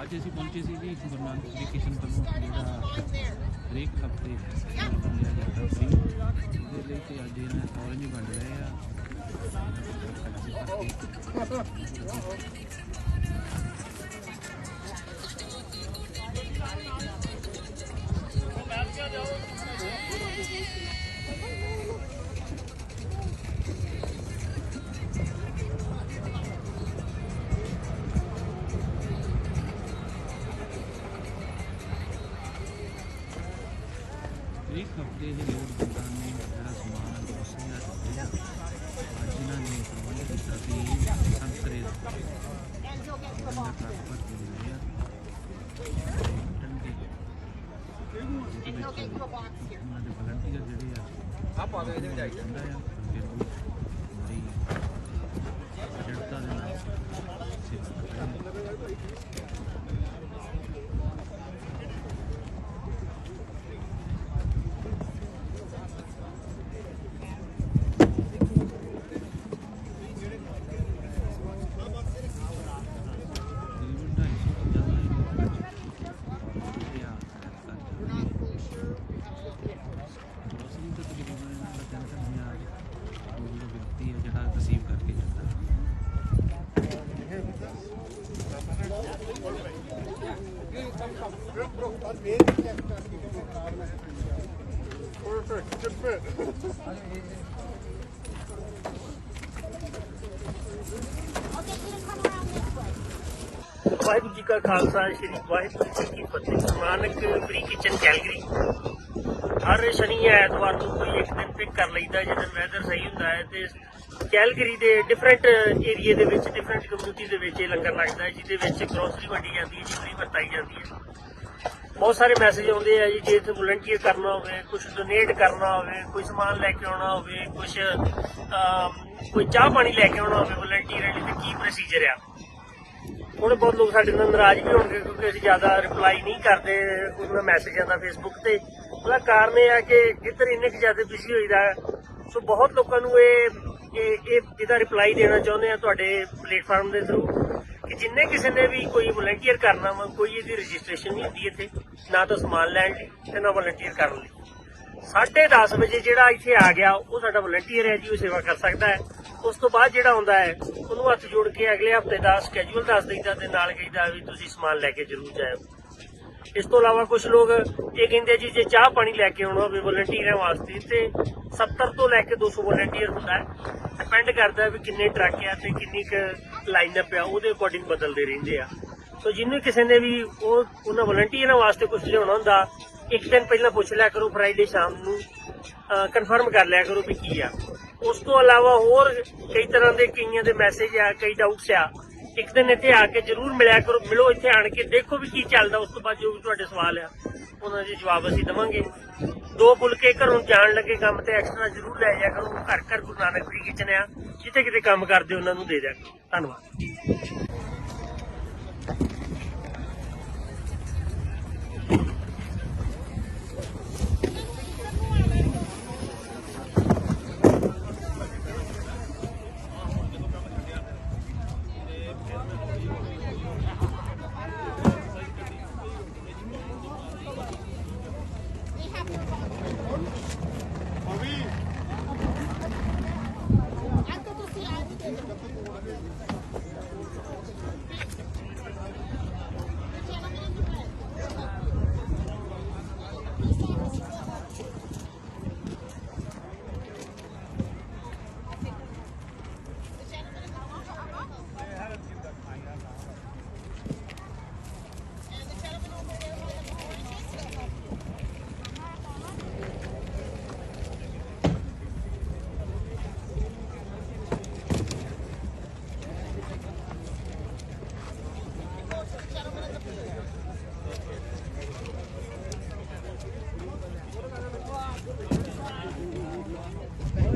ਅੱਜ ਅਸੀਂ ਪਹੁੰਚੇ ਸੀ ਜੀ ਗੁਰੂ ਨਾਨਕ ਦੇਵ ਕਿਸ਼ਨ ਵੱਲੋਂ ਜਿਹੜਾ ਹਰੇਕ ਹਫ਼ਤੇ ਵੰਡਿਆ ਜਾਂਦਾ ਫ੍ਰੀ ਉਹਦੇ ਲਈ ਤੇ ਅੱਜ ਇਹਨਾਂ ਔਰੰਜ ਵੰਡ ਰਹੇ ਆ ਹਫ਼ਤੇ ਦੇ ਲੋੜਵੰਦਾਂ ਨੇ ਜਿਹੜਾ ਸਮਾਨ ਹੈ ਉਸੇ ਦਾ ਦਿੰਦੇ ਆ ਅੱਜ ਇਹਨਾਂ ਨੇ ਪ੍ਰਬੰਧ ਕੀਤਾ ਸੀ ਸੰਤਰੇ ਦਾ ਕੇ ਲਿਆ ਟੰਡੇ ਜਿਹਦੇ ਵਿੱਚ ਉਹਨਾਂ ਦੇ ਵਲੰਟੀਅਰ ਜਿਹੜੇ ਆ ਆ ਪਾ ਦੇ ਵਿੱਚ ਆਈ ਹੁੰਦਾ ਆ ਫਿਰ ਵੀ ਬੜੀ ਜੜਤਾ ਦੇ ਨਾਲ ਸੇਵਾ ਕਰ ਰਹੇ ਨੇ ਤਕਰੀਬਨ ਢਾਈ ਸੌ ਤੋਂ ਜ਼ਿਆਦਾ ਹੀ ਲੋਕ ਜਿਹੜੇ ਆ ਗ੍ਰੋਸਰੀ ਤਾਂ ਤਕਰੀਬਨ ਇਹਨਾਂ ਦਾ ਤਿੰਨ ਤਿੰਨ ਹਜ਼ਾਰ ਕੋਈ ਜਿਹੜਾ ਵਿਅਕਤੀ ਹੈ ਜਿਹੜਾ ਰਿਸੀਵ ਕਰਕੇ ਜਾਂਦਾ ਵਾਹਿਗੁਰੂ ਜੀ ਕਾ ਖਾਲਸਾ, ਸ੍ਰੀ ਵਾਹਿਗੁਰੂ ਜੀ ਕੀ ਫਤਿਹ। Nanak free kitchen Calgary. ਹਰ ਸ਼ਨੀ ਐਤਵਾਰ ਨੂੰ ਕੋਈ ਇੱਕ ਦਿਨ ਪਿਕ ਕਰ ਲਈਦਾ ਜਦੋਂ ਵੈਦਰ ਸਹੀ ਹੁੰਦਾ ਹੈ ਤੇ ਕੈਲਗਰੀ ਦੇ ਡਿਫਰੈਂਟ ਏਰੀਏ ਦੇ ਵਿੱਚ ਡਿਫਰੈਂਟ ਕਮਿਊਨਿਟੀ ਦੇ ਵਿੱਚ ਇਹ ਲੰਗਰ ਲੱਗਦਾ ਹੈ, ਜਿਹਦੇ ਵਿੱਚ ਗਰੋਸਰੀ ਵੰਡੀ ਜਾਂਦੀ ਹੈ ਜੀ ਫ੍ਰੀ ਵਰਤਾਈ ਜਾਂਦੀ ਹੈ। ਬਹੁਤ ਸਾਰੇ ਮੈਸੇਜ ਆਉਂਦੇ ਆ ਜੀ, ਜੇ ਇੱਥੇ ਵਲੰਟੀਅਰ ਕਰਨਾ ਹੋਵੇ ਕੁਝ ਡੋਨੇਟ ਕਰਨਾ ਹੋਵੇ, ਕੋਈ ਸਮਾਨ ਲੈ ਕੇ ਆਉਣਾ ਹੋਵੇ ਕੁਝ ਕੋਈ ਚਾਹ ਪਾਣੀ ਲੈ ਕੇ ਆਉਣਾ ਹੋਵੇ ਵਲੰਟੀਅਰ ਲਈ ਤੇ ਕੀ ਪ੍ਰੋਸੀਜਰ ਆ ਹੁਣ ਬਹੁਤ ਲੋਕ ਸਾਡੇ ਨਾਲ ਨਾਰਾਜ਼ ਵੀ ਹੋਣਗੇ ਕਿਉਂਕਿ ਅਸੀਂ ਜ਼ਿਆਦਾ ਰਿਪਲਾਈ ਨਹੀਂ ਕਰਦੇ ਉਹਨਾਂ ਮੈਸੇਜਾਂ ਦਾ ਫੇਸਬੁੱਕ ਤੇ ਉਹਦਾ ਕਾਰਨ ਇਹ ਆ ਕਿ ਇੱਧਰ ਇੰਨੇ ਕੁ ਜ਼ਿਆਦਾ ਬਿਜ਼ੀ ਹੋਈਦਾ ਹੈ। ਸੋ ਬਹੁਤ ਲੋਕਾਂ ਨੂੰ ਇਹ ਇਹ ਇਹਦਾ ਰਿਪਲਾਈ ਦੇਣਾ ਚਾਹੁੰਦੇ ਆ ਤੁਹਾਡੇ ਪਲੇਟਫਾਰਮ ਦੇ ਥਰੂ ਕਿ ਜਿੰਨੇ ਕਿਸੇ ਨੇ ਵੀ ਕੋਈ ਵਲੰਟੀਅਰ ਕਰਨਾ ਵਾ, ਕੋਈ ਇਹਦੀ ਰਜਿਸਟ੍ਰੇਸ਼ਨ ਨਹੀਂ ਹੁੰਦੀ ਇੱਥੇ, ਨਾ ਤਾਂ ਸਮਾਨ ਲੈਣ ਲਈ ਤੇ ਨਾ ਵਲੰਟੀਅਰ ਕਰਨ ਲਈ। 10:30 ਵਜੇ ਜਿਹੜਾ ਇੱਥੇ ਆ ਗਿਆ, ਉਹ ਸਾਡਾ ਵਲੰਟੀਅਰ ਹੈ ਜੀ, ਉਹ ਸੇਵਾ ਕਰ ਸਕਦਾ ਹੈ। ਉਸ ਤੋਂ ਬਾਅਦ ਜਿਹੜਾ ਹੁੰਦਾ ਹੈ, ਉਹਨੂੰ ਹੱਥ ਜੋੜ ਕੇ ਅਗਲੇ ਹਫ਼ਤੇ ਦਾ ਸਕੇਜੂਲ ਦੱਸ ਦਈਦਾ ਤੇ ਨਾਲ ਕਹੀਦਾ ਵੀ ਤੁਸੀਂ ਸਮਾਨ ਲੈ ਕੇ ਜ਼ਰੂਰ ਜਾਇਓ। ਇਸ ਤੋਂ ਇਲਾਵਾ ਕੁਝ ਲੋਕ ਇਹ ਕਹਿੰਦੇ ਜੀ, ਜੇ ਚਾਹ ਪਾਣੀ ਲੈ ਕੇ ਆਉਣਾ ਹੋਵੇ ਵਲੰਟੀਅਰਾਂ ਵਾਸਤੇ, ਤੇ 70 ਤੋਂ ਲੈ ਕੇ 200 ਵਲੰਟੀਅਰ ਹੁੰਦਾ ਡਿਪੈਂਡ ਕਰਦਾ ਵੀ ਕਿੰਨੇ ਟਰੱਕ ਆ ਤੇ ਕਿੰਨੀ ਕੁ ਲਾਈਨਅਪ ਆ, ਉਹਦੇ ਅਕੋਰਡਿੰਗ ਬਦਲਦੇ ਰਹਿੰਦੇ ਆ। ਸੋ ਜਿਹਨੂੰ ਕਿਸੇ ਨੇ ਵੀ ਉਹ, ਉਹਨਾਂ ਵਲੰਟੀਅਰਾਂ ਵਾਸਤੇ ਕੁਝ ਲਿਆਉਣਾ ਹੁੰਦਾ, ਇੱਕ ਦਿਨ ਪਹਿਲਾਂ ਪੁੱਛ ਲਿਆ ਕਰੋ ਫਰਾਈਡੇ ਸ਼ਾਮ ਨੂੰ ਕਨਫਰਮ ਕਰ ਲਿਆ ਕਰੋ ਵੀ ਕੀ ਆ। ਉਸ ਤੋਂ ਇਲਾਵਾ ਹੋਰ ਕਈ ਤਰ੍ਹਾਂ ਦੇ ਕਈਆਂ ਦੇ ਮੈਸੇਜ ਆ, ਕਈ ਡਾਊਟਸ ਆ। ਇੱਕ ਦਿਨ ਇੱਥੇ ਆ ਕੇ ਜਰੂਰ ਮਿਲਿਆ ਕਰੋ, ਮਿਲੋ ਇੱਥੇ ਆਣ ਕੇ, ਦੇਖੋ ਵੀ ਕੀ ਚੱਲਦਾ, ਉਸ ਤੋਂ ਬਾਅਦ ਜੋ ਵੀ ਤੁਹਾਡੇ ਸਵਾਲ ਆ, ਉਹਨਾਂ ਦੇ ਜਵਾਬ ਅਸੀਂ ਦਵਾਂਗੇ। ਦੋ ਫੁਲਕੇ ਘਰੋਂ ਜਾਣ ਲੱਗੇ ਕੰਮ ਤੇ ਐਕਸਟਰਾ ਜਰੂਰ ਲੈ ਜਾ ਕਰੋ, ਘਰ ਘਰ ਗੁਰੂ ਨਾਨਕ ਦੀ ਕਿਚਨ ਆ। ਜਿੱਥੇ ਕਿਤੇ ਕੰਮ ਕਰਦੇ, ਉਹਨਾਂ ਨੂੰ ਦੇ ਦਿਆ ਕਰੋ। ਧੰਨਵਾਦ।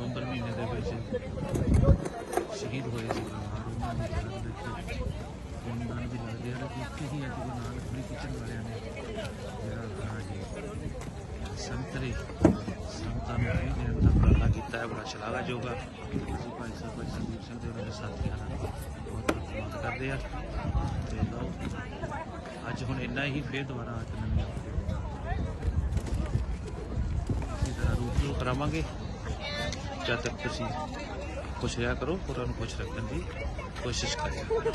ਨਵੰਬਰ ਮਹੀਨੇ ਦੇ ਵਿੱਚ ਸ਼ਹੀਦ ਹੋਏ ਸੀ ਪਰਿਵਾਰ ਉਹਨਾਂ ਦੀ ਯਾਦ ਵਿੱਚ। ਲੱਗਦੇ ਆ ਤੇ ਇੱਥੇ ਹੀ ਅੱਜ ਗੁਰੂ ਨਾਨਕ ਪੁਰੀ ਕਿਚਨ ਵਾਲਿਆਂ ਨੇ ਜਿਹੜਾ ਆਪਣਾ ਜੀ ਸੰਤਰੇ, ਸੰਤਾਂ ਨੂੰ ਇਹ ਦੇਣ ਦਾ ਉਪਰਾਲਾ ਕੀਤਾ ਹੈ, ਬੜਾ ਸ਼ਲਾਘਾਯੋਗ ਆ। ਅਸੀਂ ਭਾਈ ਸਾਹਿਬ, ਭਾਈ ਸੰਦੀਪ ਸਿੰਘ ਤੇ ਉਹਨਾਂ ਦੇ ਸਾਥੀਆਂ ਦਾ ਬਹੁਤ ਧੰਨਵਾਦ ਕਰਦੇ ਆ। ਤੇ ਲਓ, ਅੱਜ ਹੁਣ ਇੰਨਾ ਹੀ, ਫੇਰ ਦੁਬਾਰਾ ਅੱਜ ਨਵੀਂ ਇਸੇ ਤਰ੍ਹਾਂ ਰੂਬਰੂ ਕਰਾਵਾਂਗੇ। ਜਦ ਤੱਕ ਤੁਸੀਂ ਖੁਸ਼ ਰਿਹਾ ਕਰੋ ਹੋਰਾਂ ਨੂੰ ਖੁਸ਼ ਰੱਖਣ ਦੀ ਕੋਸ਼ਿਸ਼ ਕਰਿਆ